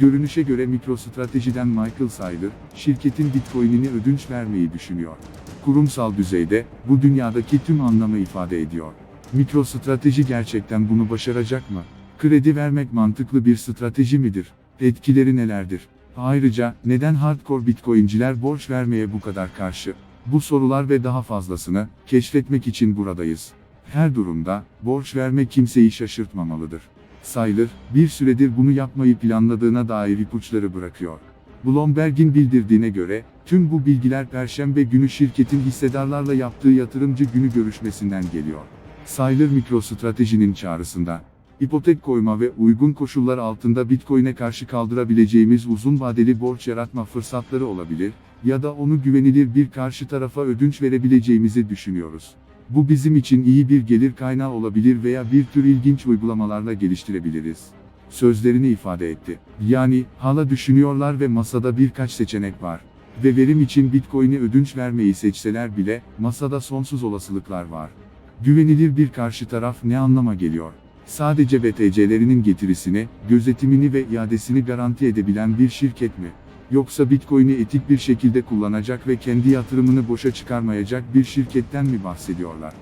Görünüşe göre MicroStrategy'den Michael Saylor, şirketin Bitcoin'ini ödünç vermeyi düşünüyor. Kurumsal düzeyde, bu dünyadaki tüm anlamı ifade ediyor. MicroStrateji gerçekten bunu başaracak mı? Kredi vermek mantıklı bir strateji midir? Etkileri nelerdir? Ayrıca, neden hardcore Bitcoin'ciler borç vermeye bu kadar karşı? Bu sorular ve daha fazlasını, keşfetmek için buradayız. Her durumda, borç vermek kimseyi şaşırtmamalıdır. Sayılır, bir süredir bunu yapmayı planladığına dair ipuçları bırakıyor. Bloomberg'in bildirdiğine göre, tüm bu bilgiler Perşembe günü şirketin hissedarlarla yaptığı yatırımcı günü görüşmesinden geliyor. Sayılır MicroStrategy'nin çağrısında, ipotek koyma ve uygun koşullar altında Bitcoin'e karşı kaldırabileceğimiz uzun vadeli borç yaratma fırsatları olabilir ya da onu güvenilir bir karşı tarafa ödünç verebileceğimizi düşünüyoruz. Bu bizim için iyi bir gelir kaynağı olabilir veya bir tür ilginç uygulamalarla geliştirebiliriz. Sözlerini ifade etti. Yani, hala düşünüyorlar ve masada birkaç seçenek var. Ve verim için Bitcoin'i ödünç vermeyi seçseler bile, masada sonsuz olasılıklar var. Güvenilir bir karşı taraf ne anlama geliyor? Sadece BTC'lerinin getirisini, gözetimini ve iadesini garanti edebilen bir şirket mi? Yoksa Bitcoin'i etik bir şekilde kullanacak ve kendi yatırımını boşa çıkarmayacak bir şirketten mi bahsediyorlar?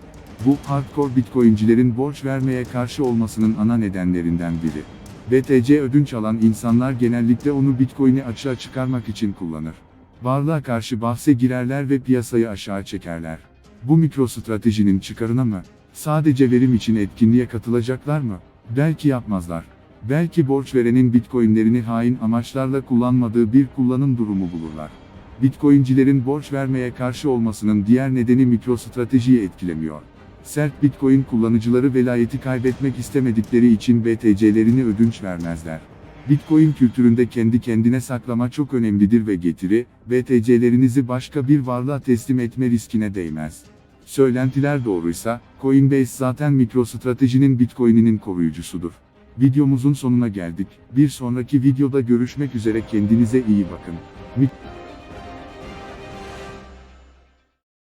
Bu, hardcore Bitcoin'cilerin borç vermeye karşı olmasının ana nedenlerinden biri. BTC ödünç alan insanlar genellikle onu Bitcoin'i açığa çıkarmak için kullanır. Varlığa karşı bahse girerler ve piyasayı aşağı çekerler. Bu MicroStrategy'nin çıkarına mı? Sadece verim için etkinliğe katılacaklar mı? Belki yapmazlar. Belki borç verenin Bitcoin'lerini hain amaçlarla kullanmadığı bir kullanım durumu bulurlar. Bitcoin'cilerin borç vermeye karşı olmasının diğer nedeni MicroStrategy'yi etkilemiyor. Sert Bitcoin kullanıcıları velayeti kaybetmek istemedikleri için BTC'lerini ödünç vermezler. Bitcoin kültüründe kendi kendine saklama çok önemlidir ve getiri, BTC'lerinizi başka bir varlığa teslim etme riskine değmez. Söylentiler doğruysa, Coinbase zaten MicroStrategy'nin Bitcoin'inin koruyucusudur. Videomuzun sonuna geldik. Bir sonraki videoda görüşmek üzere kendinize iyi bakın.